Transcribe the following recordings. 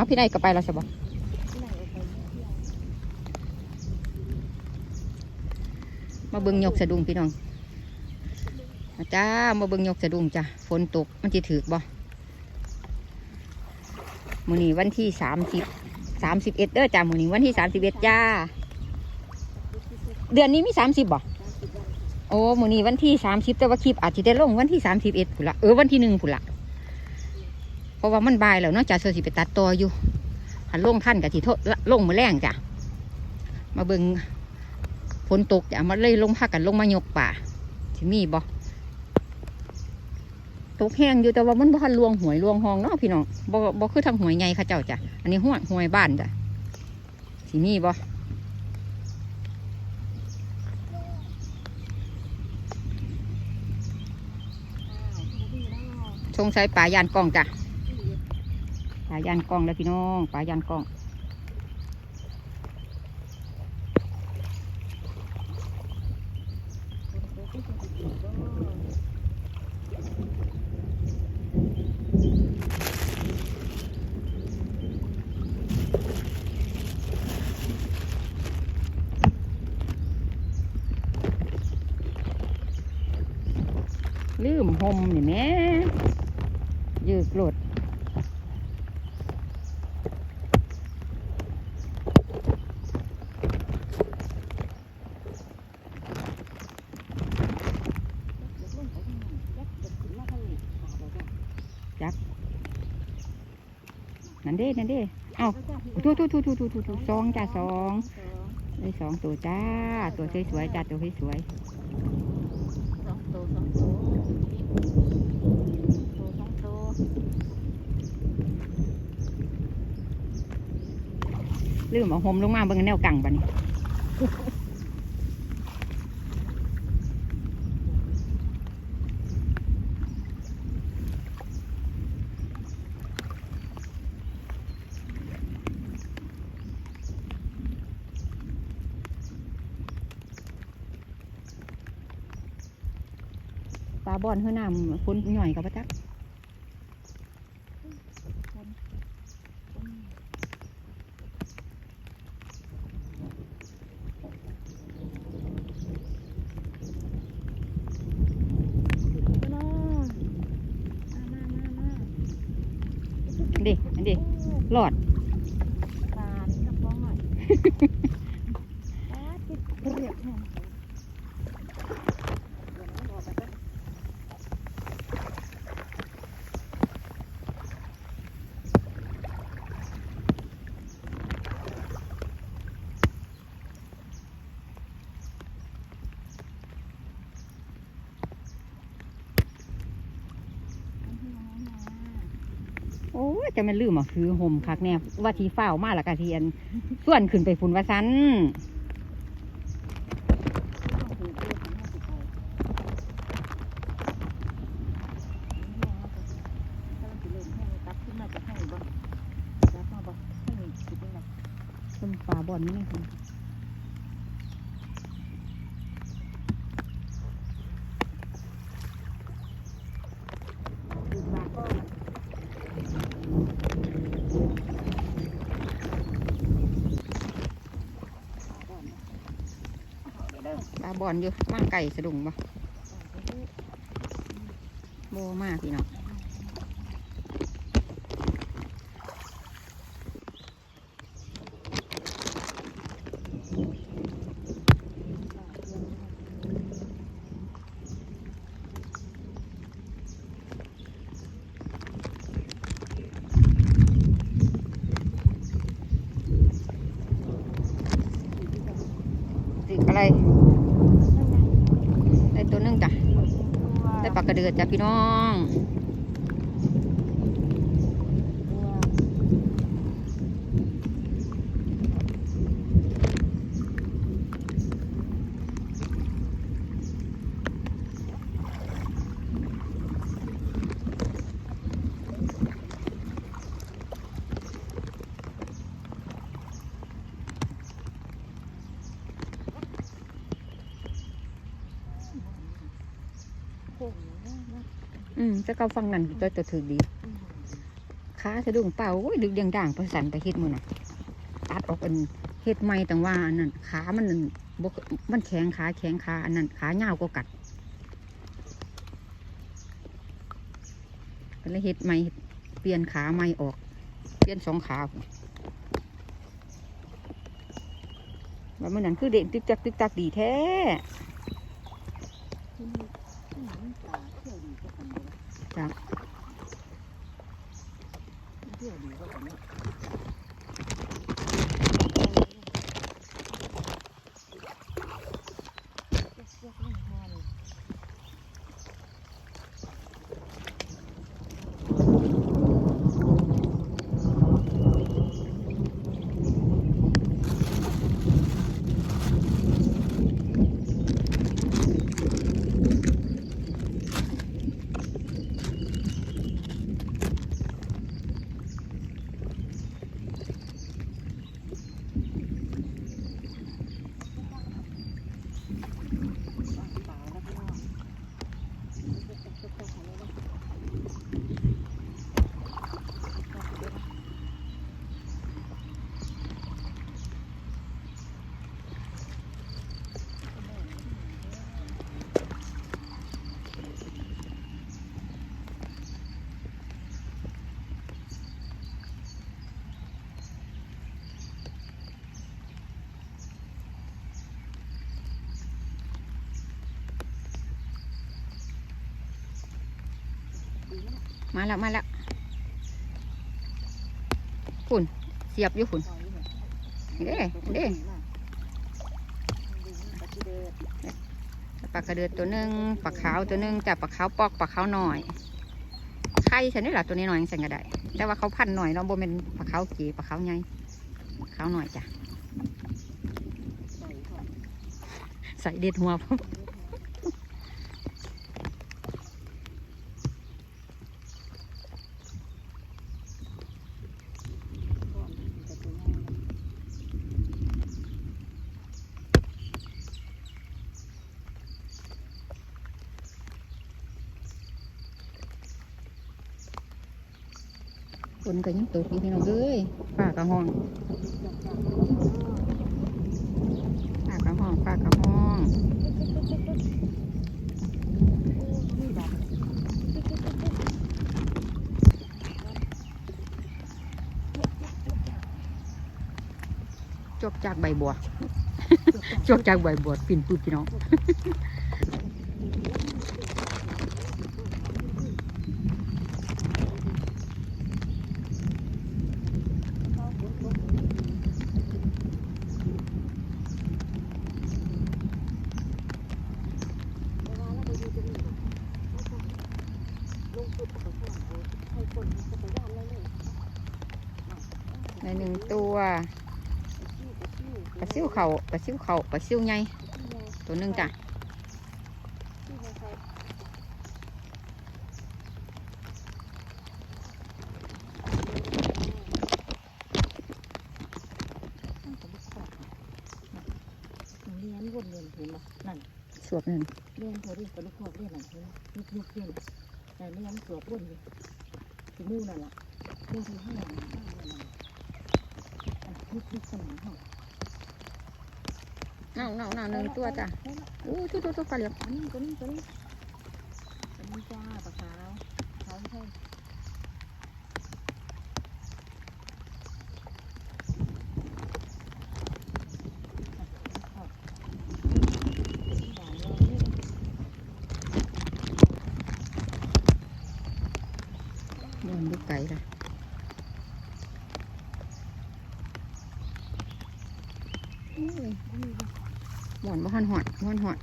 เอาพี่นายก็ไปแล้วใช่ปะมาเบิ่งยกสะดุ้งพี่น้องจ้ามาเบิ่งยกสะดุ้งจ้ะฝนตกมันจะถือบ่มือนี้วันที่สามสิบสามสิบเอ็ดเด้อจ้ามือนี้วันที่สามสิบเอ็ดจ้า เดือนนี้มีสามสิบบ่โอ้มือนี้วันที่สามสิบแต่ว่าคลิปอาจจะได้ลงวันที่สามสิบเอ็ดผุละเออวันที่หนึ่งผุละ เพราะว่ามันบายแล้วเนาะจ้าเสือสิไปตัดต่ออยู่หันลงท่านกับที่โทษลงมือแรงจ้ะมาเบิงฝนตกจ้ะมาเลยลงพักกันลงมายกป่าที่มีบ่ตกแห้งอยู่แต่ว่ามันบ่ทันลวงหวยลวงหองเนาะพี่น้องบ่บ่คือทางหวยใหญ่เข้าเจ้าจ้ะอันนี้ห้วยหวยบ้านจ้ะที่มีบ่สงสัยป่ายานกล้องจ้ะ ป่ายานกล้องแล้วพี่น้องป่ายานกล้องลืมหมนี่แม่ยืดหลดจับ นั่นเด้นั่นเด้เอาทูทูทูทูทูทูทูสองจ้าสองได้สองตัวจ้า ตัวสวยๆจ้าตัวสวยสองตัวสองตัวตัวสองตัวลืมเอาหมลงมาเบิ่งแนวกังบัดนี้ ปลาบอนเฮือน้ำฝนหน่อยกับปะจักมามามามาอันเด็อันเด็หลอดปลานี่กระป๋องหน่อยปลาติดเรียบแห้ง โอ้ย จะมันลืมอะคือห่มคักแน่ว่าทีเฝ้ามาละกะเทียนส่วนขึ้นไปฝุ่นว่าซันต้นปลาบอนนี่นะคะปลา บอนอยู่มาไก่สะดุ้งบ่โบมากพี่น้องติดอะไรได้ตัวหนึงจ้ะได้ปลา กระเดือดจ้ะพี่น้อง อืมจะเกาฟังนั่นตัวตัวถือดีขาสะดุ้งเป่าโอ้ยดึกดังด่างประสันไปเฮ็ดมือน่ะตัดออกอันเฮ็ดไม่ต่างว่าอันนั้นขามันบกมันแข็งขาแข็งขาอันนั้นขาเงาวก็กัดก็เลยเฮ็ดไม่เปลี่ยนขาไม่ออก เปลี่ยนสองขาว่ามันนั่นคือเด็กตึกจักตึกตักดีแท้นี่ที่หนังตาเที่ยวดีก็ทำเลย จ้ะ เที่ยวดีก็ทำเลยยกๆลงมาเลย ป่าแล้วพี่น้อง มาแล้วมาแล้วคุณเสียบอยู่คุณเด้เด้ปลากระเดือตัวหนึ่งปลาขาวตัวหนึ่งแต่ปลาขาวปอกปลาขาวหน่อยไข่ฉันนี่แหละตัวนี้หน่อยฉันก็ได้แต่ว่าเขาพันหน่อยเราะบ่เป็นปลาขาวเก๋ปลาขาวใหญ่ขาวหน่อยจ้ะใส่เด็ดหัวฝ นก็ยังตกอยู่พี่น้องเอ้ยฟ้ากระห้องฟ้ากระห้องฟ้ากระห้องจกจากใบบัวจกจากใบบัวปิ่นปุดพี่น้อง ตัวปลาซิวเขาปลาซิวเขาปลาซิวใหญ่ตัวหนึ่งจ้ะเลี้ยนวนเวียนเห็นไหมนั่นสวบนั่นเลี้ยนเขาดิกระลูกคอกเลี้ยนนั่นเห็นไหมยุกยุกเลี้ยนแต่เลี้ยนสวบวนอยู่ที่มู่นั่นแหละเลี้ยนที่ห้างนั่น ยุกยุกสนามห้องเน่าเน่าเน่าหนึ่งตัวจ้ะอู้ทุกทุกทุกปลาเหลี่ยมตัวนี้ตัวนี้ตัวนี้อันนี้จ้าปลาขาวขาวใช่ด่านเราเนี่ย โดนลูกไก่ละอุ้ย หมอนบ่หันหอนบ่หันหอน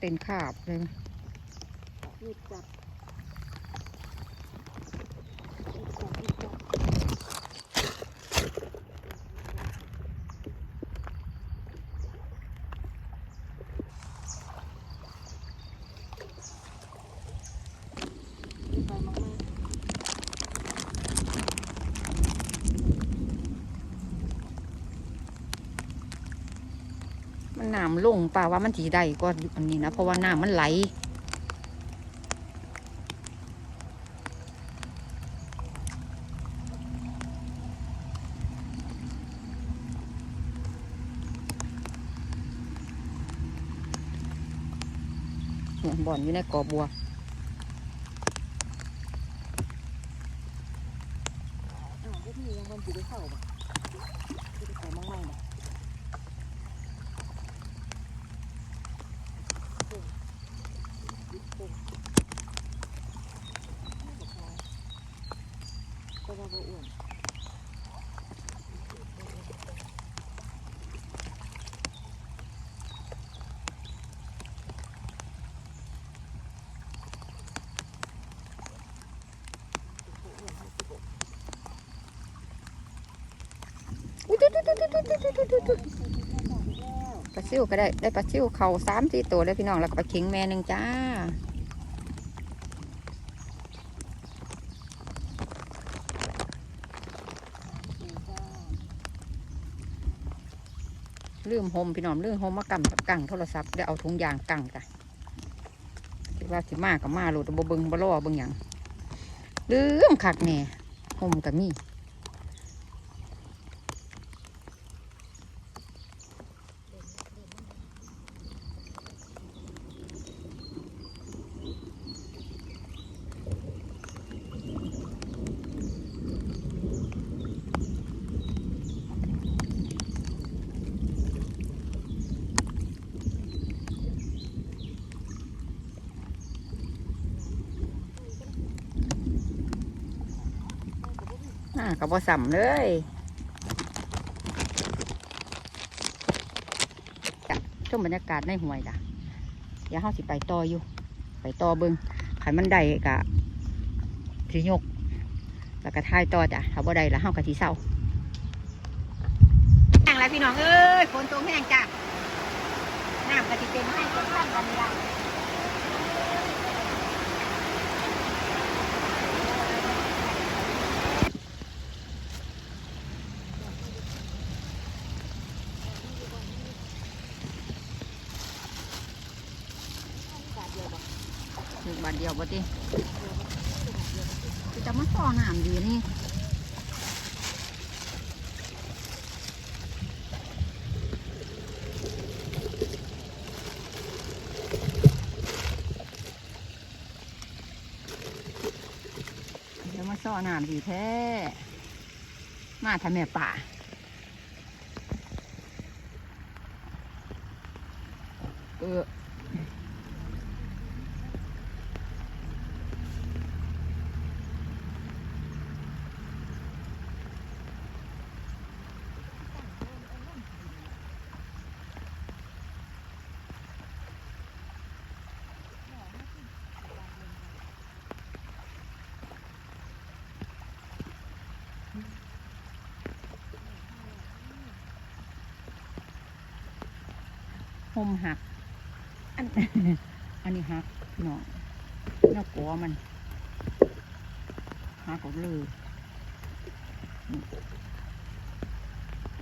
เต็นขาบเลยหยุดจับรีบจับไปมากๆ มันน้ำลงป่าว่ามันถีได้ก็อันนี้นะเพราะว่าน้ำมันไหลเนี่ยบ่อนอยู่ในกอบัว ก็ว่าบ่อ้วปลาซิวก็ได้ได้ปลาซิวเข่าสามสี่ตัวเลยพี่น้องแล้วก็ปลาเขิงแม่หนึ่งจ้า ลืมโฮมพี่น้องลืมโฮมมากำกับกังโทรศัพท์ได้เอาถุงยางกังจ้ะคิดว่าสิมากับมาโหลดบ่เบิงบ่รอเบิงหยังลืมขักแน่โฮมกับมี่ อ่ากับบ่สัมเลยจ้ะชมบรรยากาศในห้วยจ้ะเดี๋ยวเฮาสิไปต่ออยู่ ไปต่อเบิงขันมันได้กะสิยก แล้วก็ทายต่อจ้ะถ้าบ่ได้แล้วเฮากะสิเศร้าแห้งแล้วพี่น้องเอ้ยฝนตกแห้งจ้ะน้ำกะสิเต็มให้คนข้างกันได้ บาทเดียวบ่ติจะมาซ่อน้ำดีนี่จะมาซ่อน้ำดีแท้ มาทำแม่ป่า มหัก อันอันนี้หักพี่น้องแล้วกัวมันหักออกเลยนี่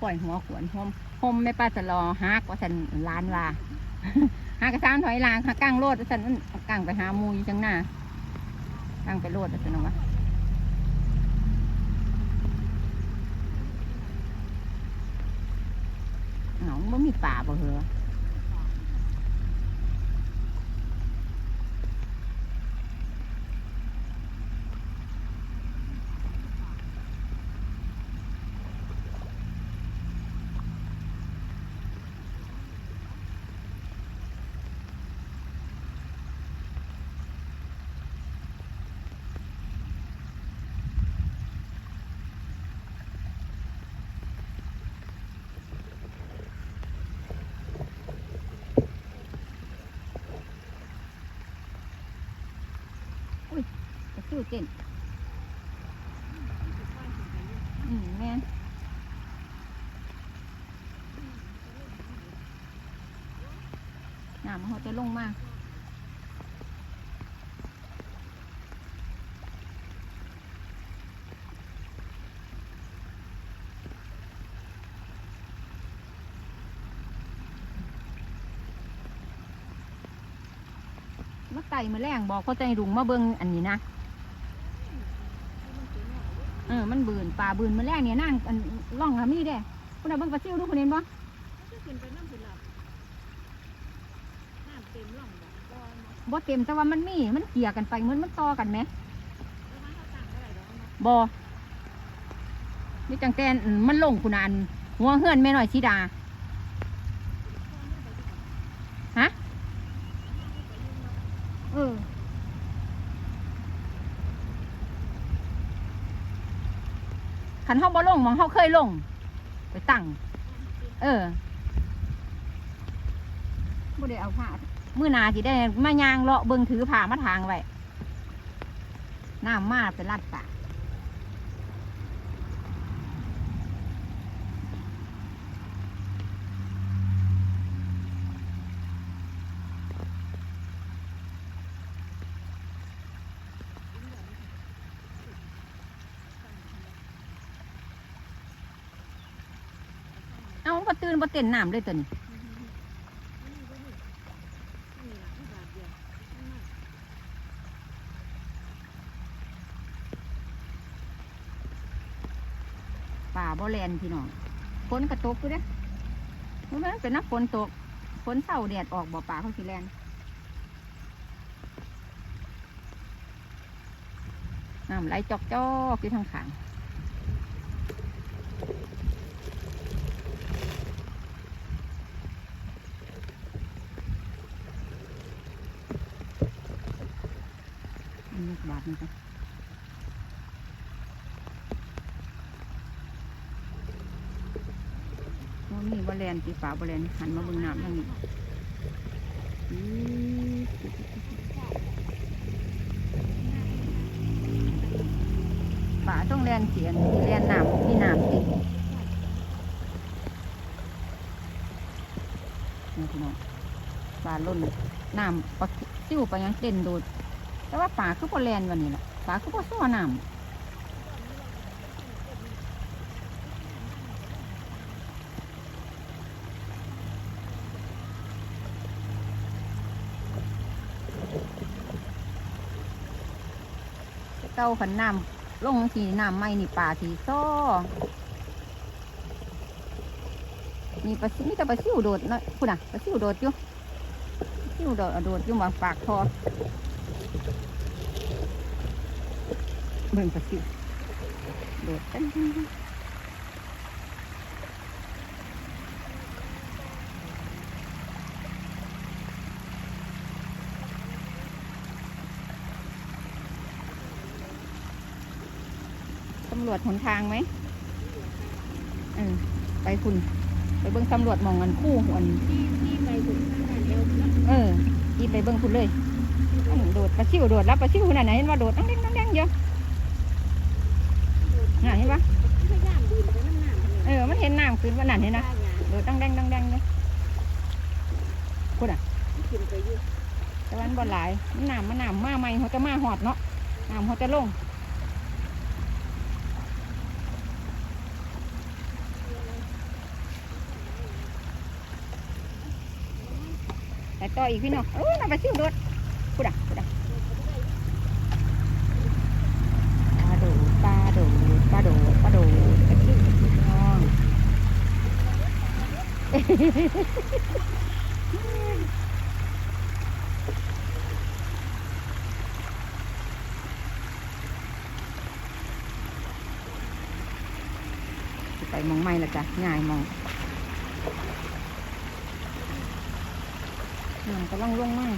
ปล่อยหัวขวนหมหมไม่ป้าจะรอหักว่าสันล้านว่าหากระซานถอยหลางหักก้างโลดว่าสันนั่นเอาก้างไปหาหมูอยู่จังหน้าก้างไปโลดว่าสันเอาวะหนองบ่มีป่าบ่เหรอ จะซิ่วเต้นอืมแม่นน้ำเขาจะลงมากมาไต่มาแรงบอกเขาใจรุงมาเบิงอันนี้นะ มันบืนป่าบืนมาแรกเนี่ยนั่งอันล่องหามีเด้คุณเอาเบิ่งปลาซิวดูคุณเห็นบ่ขึ้นไปน้ำผุนหลับน้ำเต็มร่องแบบก้อนเนาะบ่เต็มแต่ว่ามันมีมันเกี่ยกันไปเหมือนมันต่อกันไหมแล้วมันเขาต่างเท่าไหร่ดอกเนาะบ่นี่จังแต่นอืมมันลงคุณอันหัวเฮือนแม่น้อยสีดา ฮะ เออ ขันเฮาบ่ลงมองเฮาเคยลง ไปตั้งเออบ่ได้เอาผ้ามื้อหนาสิได้มายางเลาะเบิ่งถือผ้ามาทางไว้น้ำมาไปลัดปากเอา บ่ตื่นบ่เต้นน้ำเลยตัวนี้บาทเดียวข้างหน้าป่าบ่แลนพี่น้องฝนกระตกอยู่เด้มันมันเป็นนักฝนตกฝนเศร้าแดดออกบ่ป่าเขาสิแลนน้ำไหลจอกจอกอยู่ทางขาง อันนี้บาทนี่จ้ะว่ามีบอลแลนตีฝาบอลแลนหันมาบิ่งน้ำทางนี้อี๊ฝาต้องแลนเสียนแลนน้ำมีน้ำสินี่พี่น้องฝาล้นน้ำปลาซิ่วไปยังเต้นโดด แต่ว่าฝาคือบอลแลนวันนี้แหละฝาคือบ่ซ้อน้ำเก้าขันน้ำลงสีน้ำไม่นี่ป่าสีซ้อมีปลาซิมีแต่ปลาซิวโดดนะคุณอะปลาซิวโดดอยู่ซิวโดดโดดอยู่มาปากคอ เบิ่งปลาซิวโดดกันตำรวจหนทางไหมเออไปคุณ ไปเบิ่งตำรวจหมองกันคู่หันที่ที่ไปถึงข้างหน้าเดียวนะเอออีไปเบิ่งคุณเลยอื้อ โดดปลาซิวโดดแล้วปลาซิวนาดไหนเห็นว่าโดดต้องเด้งต้องเด้งเยอะน่ะเห็นปะพยายามเออ มันเห็นน้ำขึ้นว่านั่นเห็นนะโดดต้องเด้งต้องเด้งเลยคุณอะแต่วันบ่หลายมันน้ำมันน้ำมาใหม่เขาจะมาหอดเนาะน้ำเขาจะลงแต่ต่ออีกพี่น้องเออน้ำปลาซิวโดด คุณอะคุณอะปลาโดดปลาโดดปลาโดดปลาโดดปลาซิวพี่น้องไปมองไม่ละจ้ะง่ายมองน้ำกำลังลงมาก